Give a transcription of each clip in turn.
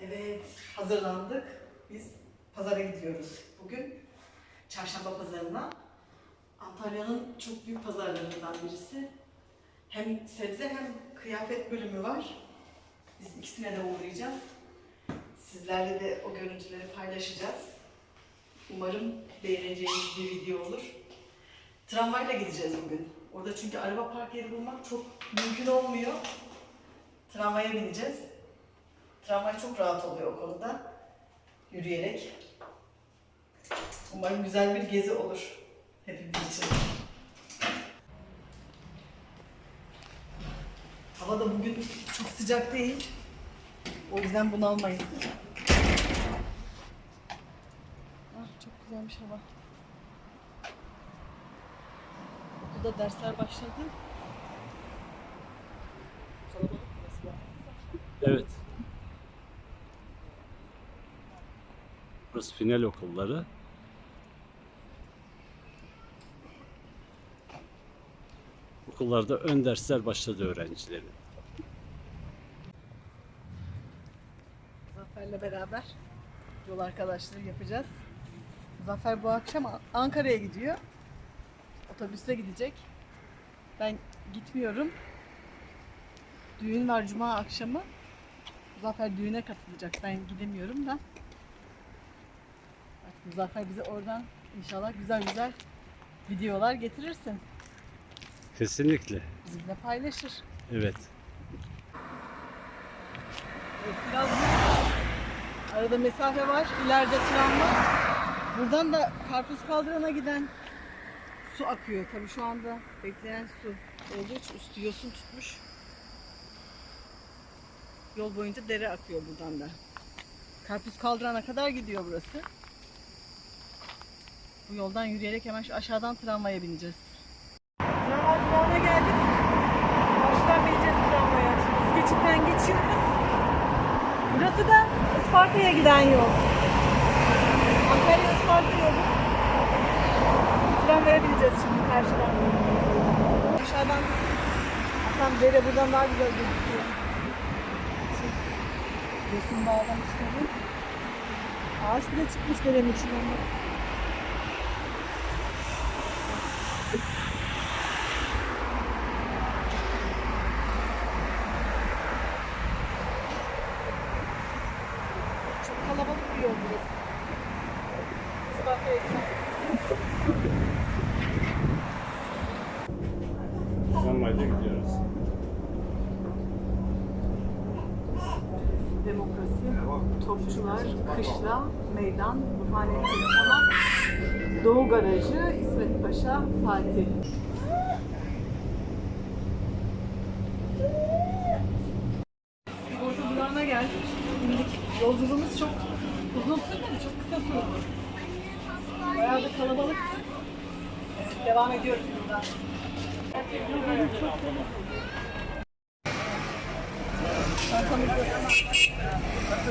Evet, hazırlandık. Biz pazara gidiyoruz bugün. Çarşamba pazarına. Antalya'nın çok büyük pazarlarından birisi. Hem sebze hem kıyafet bölümü var. Biz ikisine de uğrayacağız. Sizlerle de o görüntüleri paylaşacağız. Umarım beğeneceğiniz bir video olur. Tramvayla gideceğiz bugün. Orada çünkü araba park yeri bulmak çok mümkün olmuyor. Tramvaya bineceğiz. Tramvay çok rahat oluyor o konuda. Yürüyerek. Umarım güzel bir gezi olur hepimiz için. Hava da bugün çok sıcak değil. O yüzden bunalmayın. Ah çok güzelmiş hava. Okulda dersler başladı. Kalabalık. Evet. Burası final okulları. Okullarda ön dersler başladı öğrencilerin. Zafer'le beraber yol arkadaşlığı yapacağız. Zafer bu akşam Ankara'ya gidiyor. Otobüsle gidecek. Ben gitmiyorum. Düğün var cuma akşamı. Zafer düğüne katılacak. Ben gidemiyorum da. Zafer bize oradan inşallah güzel güzel videolar getirirsin. Kesinlikle. Bizimle paylaşır. Evet. Evet, biraz arada mesafe var. İleride tram var. Buradan da Karpuz Kaldıran'a giden su akıyor. Tabii şu anda bekleyen su olduğu için üstü yosun tutmuş. Yol boyunca dere akıyor buradan da. Karpuz Kaldıran'a kadar gidiyor burası. Bu yoldan yürüyerek hemen şu aşağıdan tramvaya bineceğiz. Tramvay durağına geldik. Karşıdan bineceğiz tramvaya. Biz geçitten geçiyoruz. Burası da Isparta'ya giden yol. Antalya Isparta yolu. Tramvaya bineceğiz şimdi karşıdan. Aşağıdan Tam dere buradan daha güzel gözüküyor. Resim bağlamışlar. Ağaç bile çıkmış derenin içinden. bak. Çok kalabalık bir yol burası. Isparta'ya giden. Tramvayla gidiyoruz. Demokrasi, Topçular, Kışla, Meydan, Burhaniye Telefonat, Doğu Garajı, İsmet Paşa, Fatih. Orta durağına geldik. Yolculuğumuz çok uzun sürmedi, çok kısa sürdü. Bayağı da kalabalıktı. Devam ediyoruz buradan.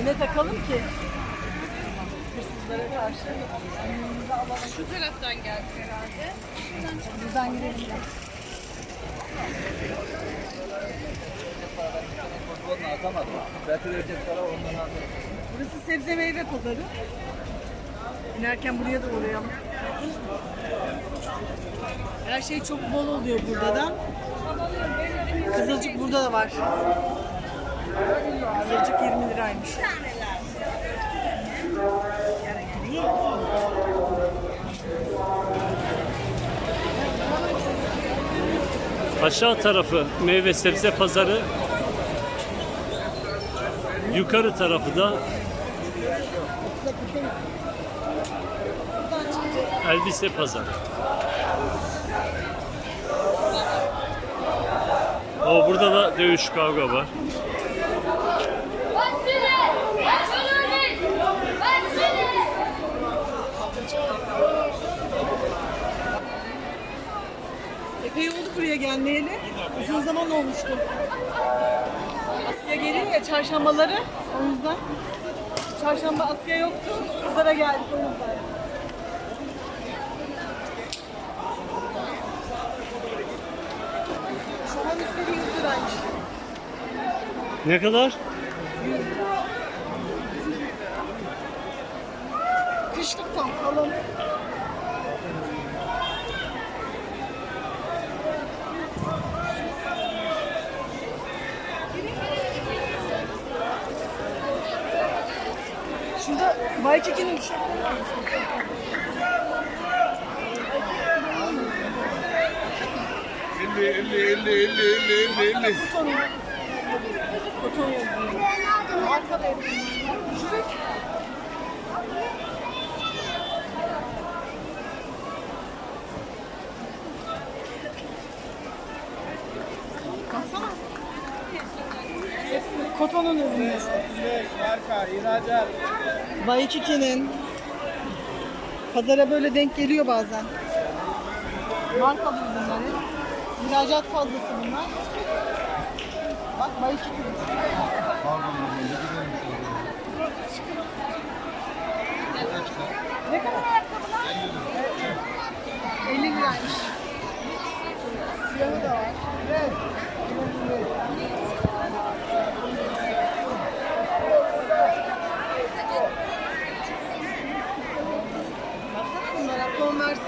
Öne takalım ki Şu taraftan geldik herhalde. Buradan gidelim. ya. Burası sebze meyve pazarı. İnerken buraya da uğrayalım. Her şey çok bol oluyor burada da. Kızılcık burada da var. Kızılcık 20 liraymış. Aşağı tarafı meyve sebze pazarı. Yukarı tarafı da elbise pazarı. O burada da dövüş kavga var. gelmeyeli. Uzun zaman olmuştu. Asya geliyor ya çarşambaları. O yüzden çarşamba Asya yoktu. Kızlara geldik o yüzden. Şu an Ne kadar? Kışlık tam kalın. Waikiki'nin tişörtleri var. 50 50 50 50 50 50 50. Koton. Koton yazıyor. Marka da yapıyor. Şurada Kotonun ürünü. Marka, ihracat. Waikiki'nin pazara böyle denk geliyor bazen. Ürünler hep. İhracat fazlası bunlar. Bak Waikiki. Ne kadar ayakkabılar? 50 liraymış. Siyahı da var. Baksana bunlara Converse.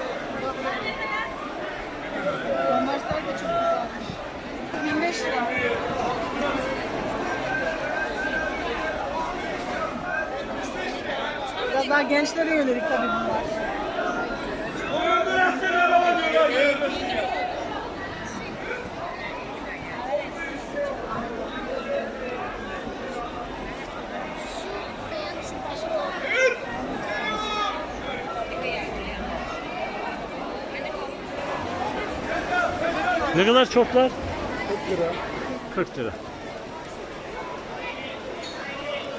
Converse'ler de çok güzelmiş. 25 lira. Biraz daha gençlere yönelik tabii bunlar. Ne kadar çoklar? 40 lira. 40 lira.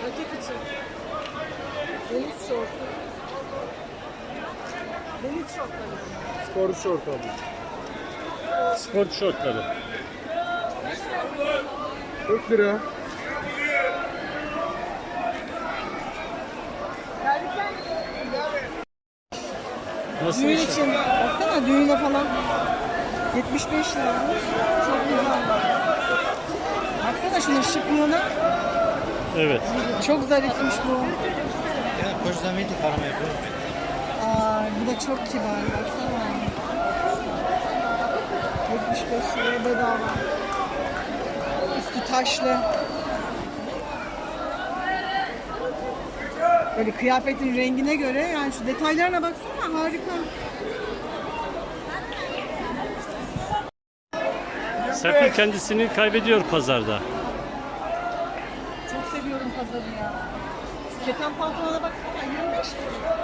Erkek için. Deniz şortu. Deniz şortları. Spor şort oldu. Spor tişörtleri. 40 lira. Nasıl Düğün için. Baksana düğüne falan. 75 lira. Çok güzel. Baksana şunun şıklığına. Evet. Çok zarifmiş bu. Ya koştamıydı karama yapıyor. Aa, bu da çok kibar. Baksana. 75 liraya bedava. Üstü taşlı. Böyle kıyafetin rengine göre yani şu detaylarına baksana harika. Serpil kendisini kaybediyor pazarda. Çok seviyorum pazarı ya. Şu keten pantolona baksana 25 lira.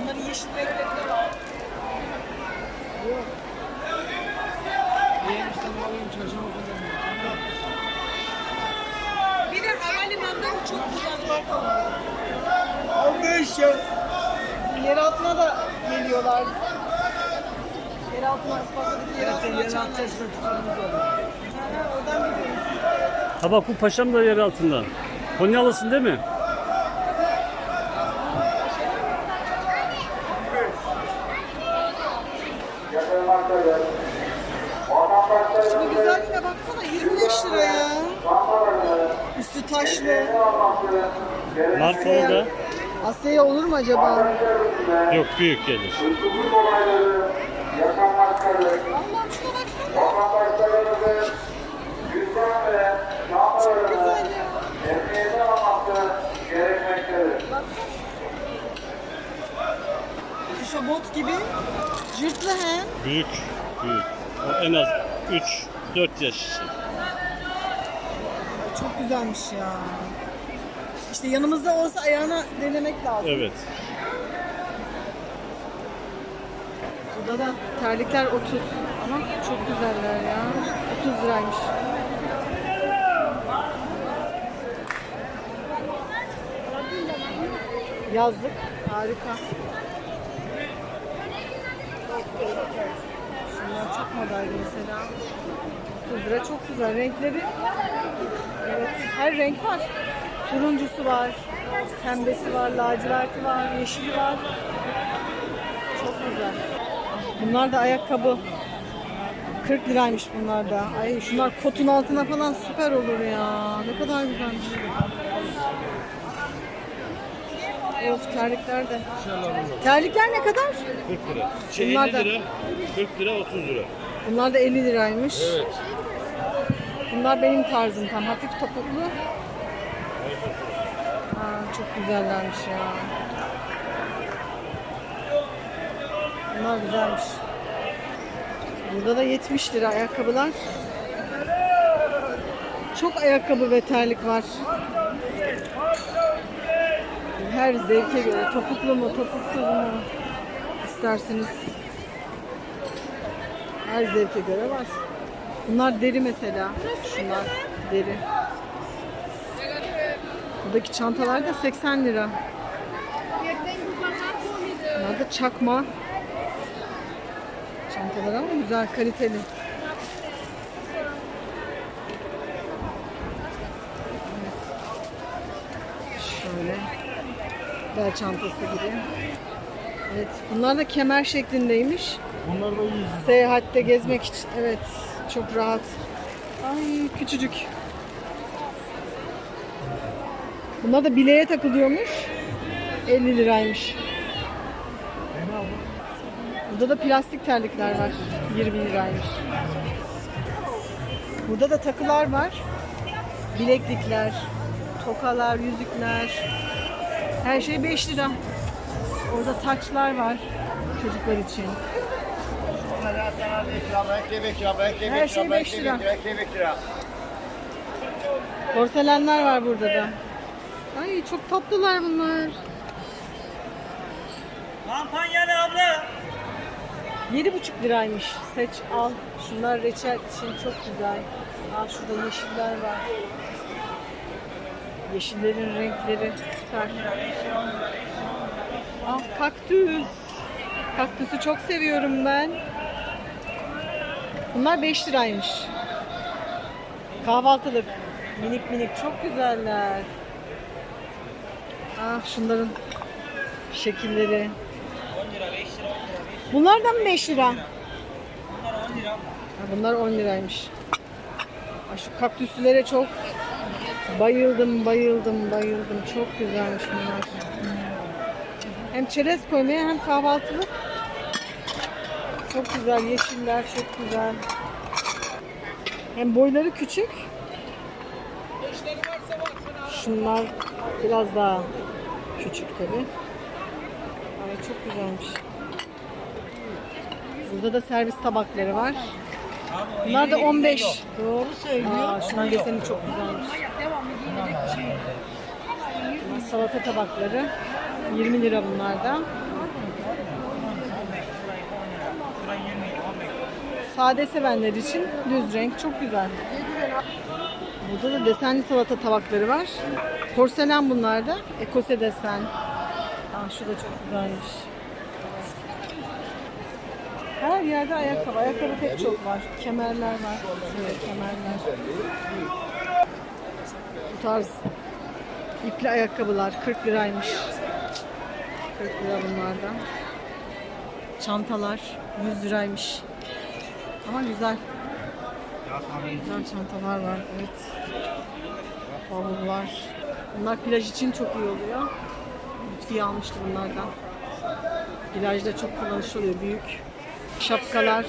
Bunların yeşil renkleri de var. Bir de havalimanında çok güzel markalar. 15 ya. Yer altına da geliyorlar. Yer altına Isparta'daki yer altına açanlar. Ha, Oradan gidiyoruz. Ha bak bu paşam da yer altında. Konyalısın değil mi? Şunun güzelliğine baksana 25 lira ya. Üstü taşlı. Markalı da Asya'ya olur mu acaba? yok büyük gelir. Allah'ım şuna baksana. Çok güzel ya. Şu bot gibi cırtlı hem. Büyük. Büyük. O en az 3-4 yaş için. Çok güzelmiş ya. İşte yanımızda olsa ayağına denemek lazım. Evet. Burada da terlikler 30 ama çok güzeller ya. 30 liraymış. Yazlık harika. Şunlar çok modaydı mesela. 30 lira çok güzel. Renkleri evet her renk var. Turuncusu var, pembesi var, laciverti var, yeşili var. Çok güzel. Bunlar da ayakkabı. 40 liraymış bunlar da. Ay şunlar kotun altına falan süper olur ya. Ne kadar güzelmiş. Of terlikler de. Terlikler ne kadar? 40 lira. Şey Bunlar 50 da- lira, 40 lira, 30 lira. Bunlar da 50 liraymış. Bunlar benim tarzım tam hafif topuklu. Çok güzellermiş ya. Bunlar güzelmiş. Burada da 70 lira ayakkabılar. Çok ayakkabı ve terlik var. Her zevke göre topuklu mu topuksuz mu isterseniz her zevke göre var. Bunlar deri mesela. Şunlar deri. Buradaki çantalar da 80 lira. Bunlar da çakma. Çantalar ama güzel, kaliteli. Şöyle. Bel çantası gibi. Evet, bunlar da kemer şeklindeymiş. Bunlar da 100 Seyahatte gezmek için. Evet. Çok rahat. Ay küçücük. Bunlar da bileğe takılıyormuş. 50 liraymış. Burada da plastik terlikler var. 20 liraymış. Burada da takılar var. Bileklikler, tokalar, yüzükler. Her şey 5 lira. Orada taçlar var çocuklar için. Her şey 5 lira. Porselenler var burada da. Ay çok tatlılar bunlar. Kampanyalı abla. 7,5 liraymış. Seç al. Şunlar reçel için çok güzel. Aa şurada yeşiller var. Yeşillerin renkleri süper. Ah kaktüs. Kaktüsü çok seviyorum ben. Bunlar 5 liraymış. Kahvaltılık. Minik minik çok güzeller. Ah şunların şekilleri. 10 lira 5 lira 10 lira 5 Bunlar da mı 5 lira? Bunlar 10 lira. Ha, bunlar 10 liraymış. Ay, şu kaktüslere çok bayıldım, bayıldım, bayıldım. Çok güzelmiş bunlar. Hem çerez koymaya hem kahvaltılık. Çok güzel, yeşiller çok güzel. Hem boyları küçük. Şunlar biraz daha küçük tabi. Ay çok güzelmiş. Burada da servis tabakları var. Bunlar da 15. Doğru söylüyor. Aa, şunun deseni çok güzelmiş. Salata tabakları. 20 lira bunlar da. Sade sevenler için düz renk çok güzel. Burada da desenli salata tabakları var. Porselen bunlar da. Ekose desen. Aa, şu da çok güzelmiş. Her yerde ayakkabı. Ayakkabı pek çok var. Kemerler var. Şöyle kemerler. Bu tarz ipli ayakkabılar 40 liraymış. 40 lira bunlardan. Çantalar 100 liraymış. Ama güzel. Güzel çantalar var. Evet. Bavullar. Bunlar plaj için çok iyi oluyor. Lütfiye almıştı bunlardan. Plajda çok kullanışlı oluyor. Büyük şapkalar.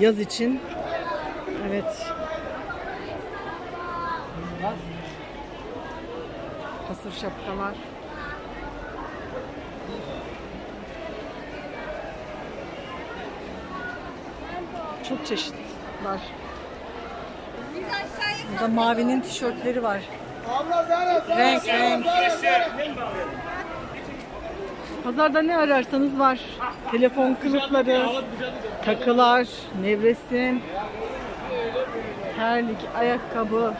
Yaz için. Evet. Hasır şapkalar. Çok çeşit var. Burada mavinin tişörtleri var. Renk renk. Pazarda ne ararsanız var. Telefon kılıfları, takılar, nevresim, terlik, ayakkabı,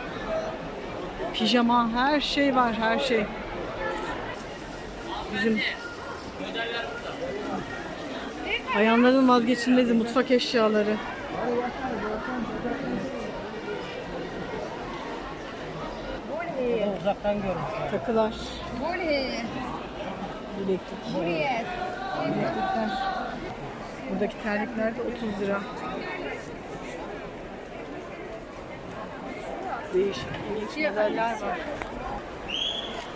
pijama her şey var her şey. Bizim bayanların vazgeçilmezi mutfak eşyaları. Uzaktan görmüş. Takılar, Buraya. bileklik, Buraya. bileklikler. Buradaki terlikler de 30 lira. Değişik, ilginç modeller var.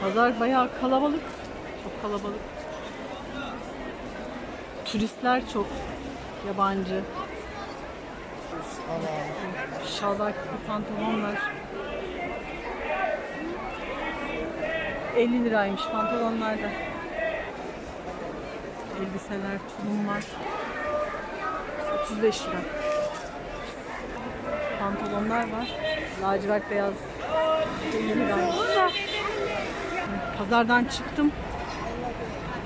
Pazar bayağı kalabalık. Çok kalabalık. Turistler çok yabancı. Şalvar gibi pantolonlar. 50 liraymış pantolonlar da. Elbiseler, tulumlar. 35 lira. Pantolonlar var. Lacivert beyaz. 50 liraymış. Pazardan çıktım.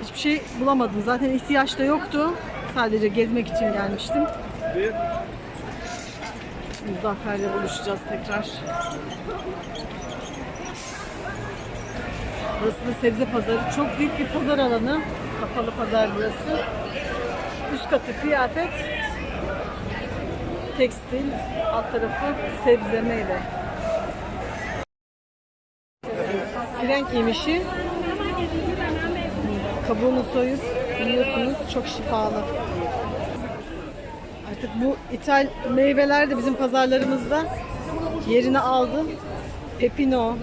Hiçbir şey bulamadım. Zaten ihtiyaç da yoktu. Sadece gezmek için gelmiştim. Muzaffer'le buluşacağız tekrar. Burası da sebze pazarı. Çok büyük bir pazar alanı. Kapalı pazar burası. Üst katı kıyafet, tekstil, alt tarafı sebze, meyve. Frenk yemişi kabuğunu soyup biliyorsunuz çok şifalı. Artık bu ithal meyveler de bizim pazarlarımızda yerini aldı. Pepino,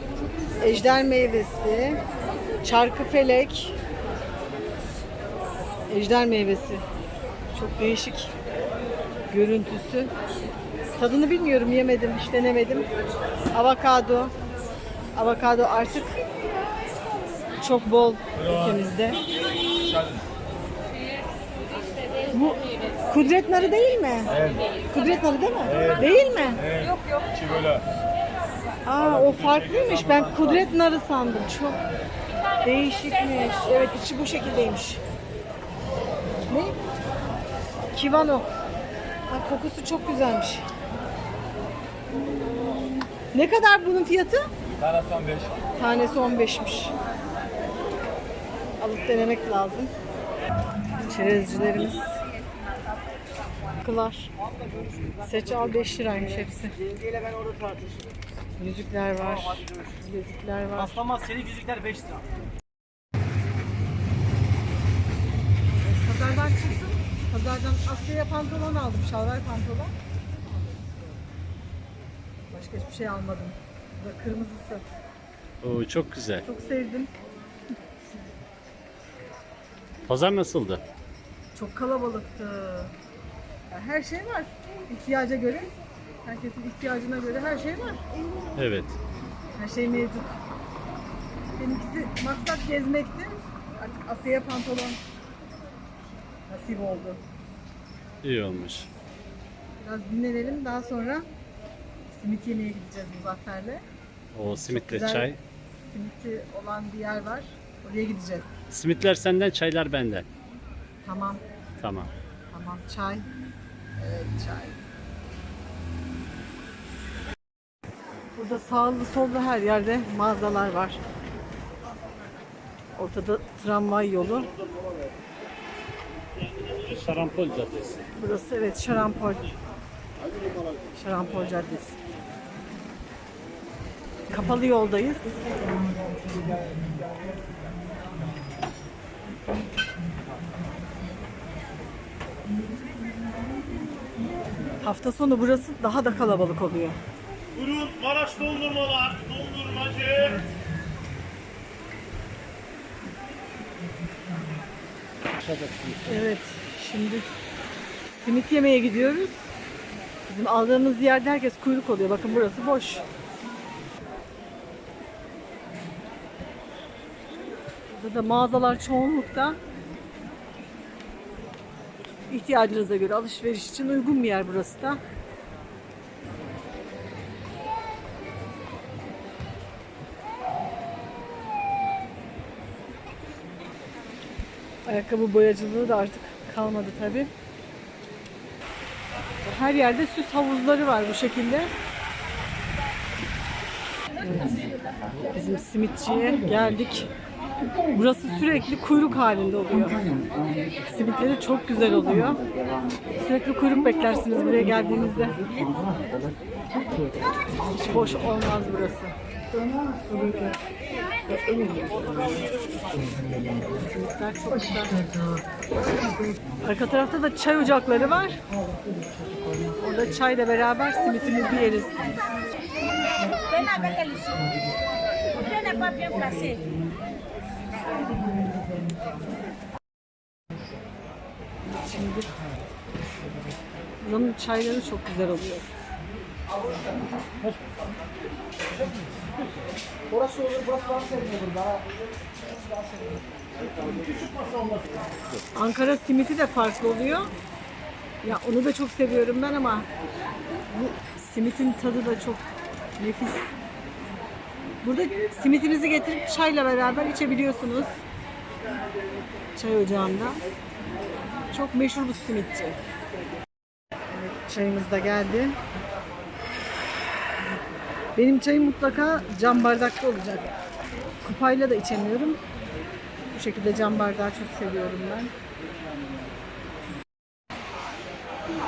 ejder meyvesi, çarkıfelek, ejder meyvesi. Çok değişik görüntüsü. Tadını bilmiyorum, yemedim, hiç denemedim. Avokado. Avokado artık çok bol ülkemizde. Bu kudret narı değil mi? Evet. Kudret narı değil mi? Değil mi? İçi böyle. Aa o farklıymış. Ben kudret narı sandım. Çok değişikmiş. Evet içi bu şekildeymiş. Ne? Kivano. Ha, kokusu çok güzelmiş. Ne kadar bunun fiyatı? Tanesi 15. Tanesi 15'miş. Alıp denemek lazım. Çerezcilerimiz. Kılar. Seç al 5 liraymış hepsi. Yengeyle ben orada tartışırım. Yüzükler var. Yüzükler var. Aslamaz senin yüzükler 5 lira. Pazardan çıktım. Pazardan Asya'ya pantolon aldım. Şalvar pantolon. Başka hiçbir şey almadım. Bu da kırmızısı. Oo, çok güzel. Çok sevdim. Pazar nasıldı? Çok kalabalıktı. Her şey var. İhtiyaca göre. Herkesin ihtiyacına göre her şey var. Evet. Her şey mevcut. Benimkisi maksat gezmekti. Artık Asya'ya pantolon nasip oldu. İyi olmuş. Biraz dinlenelim. Daha sonra simit yemeye gideceğiz Muzaffer'le. O simitle güzel. çay. Simiti olan bir yer var. Oraya gideceğiz. Simitler senden, çaylar benden. Tamam. Tamam. Tamam. Çay. Evet çay. Burada sağlı sollu her yerde mağazalar var. Ortada tramvay yolu. Şarampol Caddesi. Burası evet Şarampol. Şarampol Caddesi. Kapalı yoldayız. Hafta sonu burası daha da kalabalık oluyor. Buyurun Maraş dondurmalar. Dondurmacı. Evet, şimdi simit yemeye gidiyoruz. Bizim aldığımız yerde herkes kuyruk oluyor. Bakın burası boş. Burada da mağazalar çoğunlukta ihtiyacınıza göre alışveriş için uygun bir yer burası da. Ayakkabı boyacılığı da artık kalmadı tabi. Her yerde süs havuzları var bu şekilde. Evet. Bizim simitçiye geldik. Burası sürekli kuyruk halinde oluyor. Simitleri çok güzel oluyor. Sürekli kuyruk beklersiniz buraya geldiğinizde. Hiç boş olmaz burası. Arka tarafta da çay ocakları var. Orada çayla beraber simitimizi yeriz. Ven Şimdi buranın çayları çok güzel oluyor. Ankara simiti de farklı oluyor. Ya onu da çok seviyorum ben ama bu simitin tadı da çok nefis. Burada simitinizi getirip çayla beraber içebiliyorsunuz. Çay ocağında. Çok meşhur bu simitçi. Çayımız da geldi. Benim çayım mutlaka cam bardakta olacak. Kupayla da içemiyorum. Bu şekilde cam bardağı çok seviyorum ben.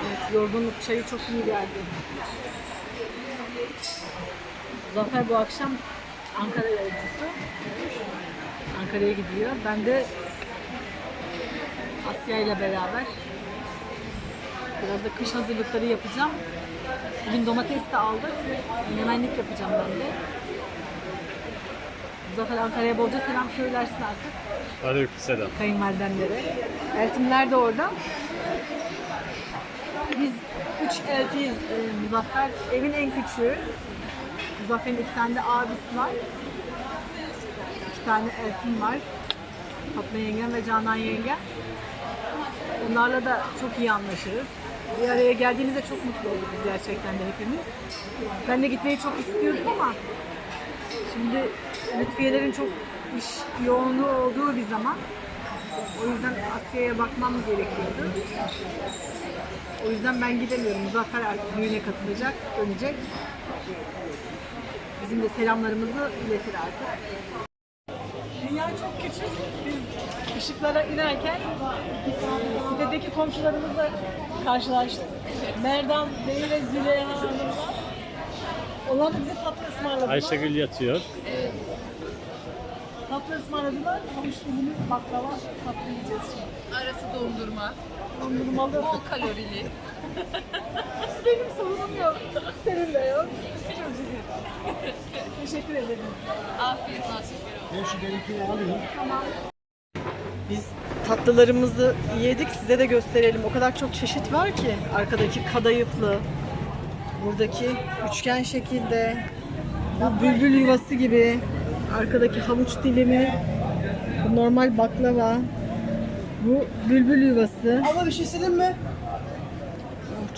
Evet, yorgunluk çayı çok iyi geldi. Zafer bu akşam Ankara yolcusu. Ankara'ya gidiyor. Ben de Asya ile beraber biraz da kış hazırlıkları yapacağım. Bugün domates de aldık. Yemenlik yapacağım ben de. Zafer Ankara'ya bolca selam söylersin artık Aleykümselam. kayınvalidemlere. Eltimler de orada. Biz üç eltiyiz. Ee, Muzaffer evin en küçüğü. Muzaffer'in iki tane de abisi var. İki tane eltim var. Fatma yengem ve Canan yengem. Onlarla da çok iyi anlaşırız. Bir araya geldiğimizde çok mutlu olduk biz gerçekten de hepimiz. Ben de gitmeyi çok istiyordum ama şimdi Lütfiyelerin çok iş yoğunluğu olduğu bir zaman o yüzden Asya'ya bakmam gerekiyordu. O yüzden ben gidemiyorum. Muzaffer artık düğüne katılacak, dönecek. Bizim de selamlarımızı iletir artık. Dünya çok küçük. Biz ışıklara inerken sitedeki komşularımızla karşılaştık. Merdan Bey ve Züleyha Hanım'la. Onlar da bize tatlı ısmarladılar. Ayşegül yatıyor. Tatlı ısmarladılar. Havuç dilimiz baklava tatlı yiyeceğiz şimdi. Arası dondurma. Dondurmalı. Bol kalorili. Benim sorunum yok. Senin de yok. Teşekkür ederim. Afiyet olsun. Biz tatlılarımızı yedik. Size de gösterelim. O kadar çok çeşit var ki. Arkadaki kadayıflı. Buradaki üçgen şekilde. Bu bülbül yuvası gibi. Arkadaki havuç dilimi. Bu normal baklava. Bu bülbül yuvası. Abla bir şey istedin mi?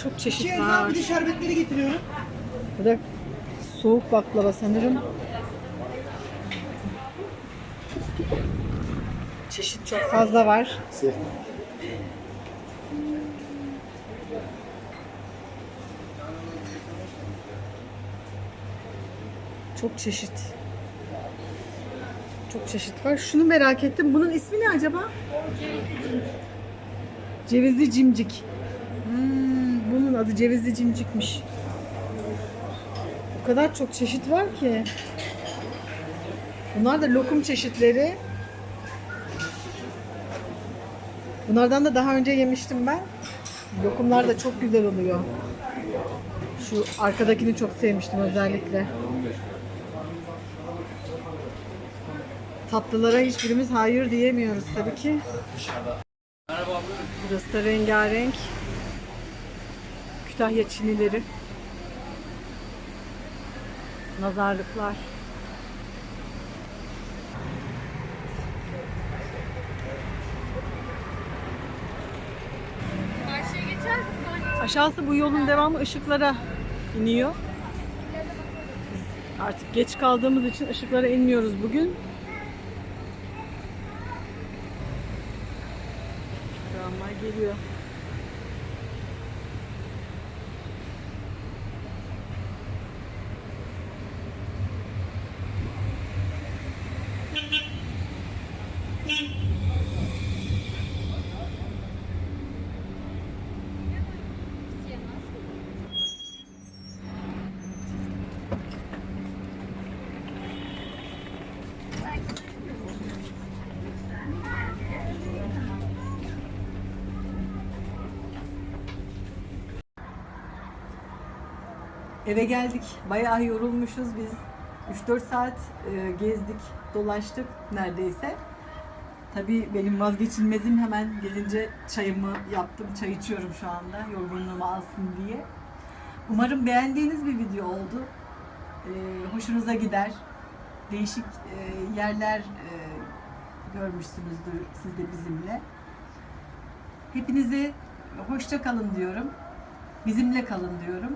Çok çeşit Şey var. bir de şerbetleri getiriyorum. Bu da soğuk baklava sanırım. Çeşit çok fazla var. Çok çeşit. Çok çeşit var. Şunu merak ettim. Bunun ismi ne acaba? Cevizli cimcik. Hmm, bunun adı cevizli cimcikmiş. O kadar çok çeşit var ki. Bunlar da lokum çeşitleri. Bunlardan da daha önce yemiştim ben. Lokumlar da çok güzel oluyor. Şu arkadakini çok sevmiştim özellikle. Tatlılara hiçbirimiz hayır diyemiyoruz tabii ki. Burası da rengarenk. Kütahya çinileri. Nazarlıklar. Aşağısı bu yolun devamı ışıklara iniyor. Artık geç kaldığımız için ışıklara inmiyoruz bugün. Tramvay geliyor. Eve geldik. Bayağı yorulmuşuz biz. 3-4 saat e, gezdik, dolaştık neredeyse. Tabii benim vazgeçilmezim hemen gelince çayımı yaptım. Çay içiyorum şu anda yorgunluğumu alsın diye. Umarım beğendiğiniz bir video oldu. E, hoşunuza gider. Değişik e, yerler görmüşsünüzdür siz de bizimle. Hepinize hoşça kalın diyorum. Bizimle kalın diyorum.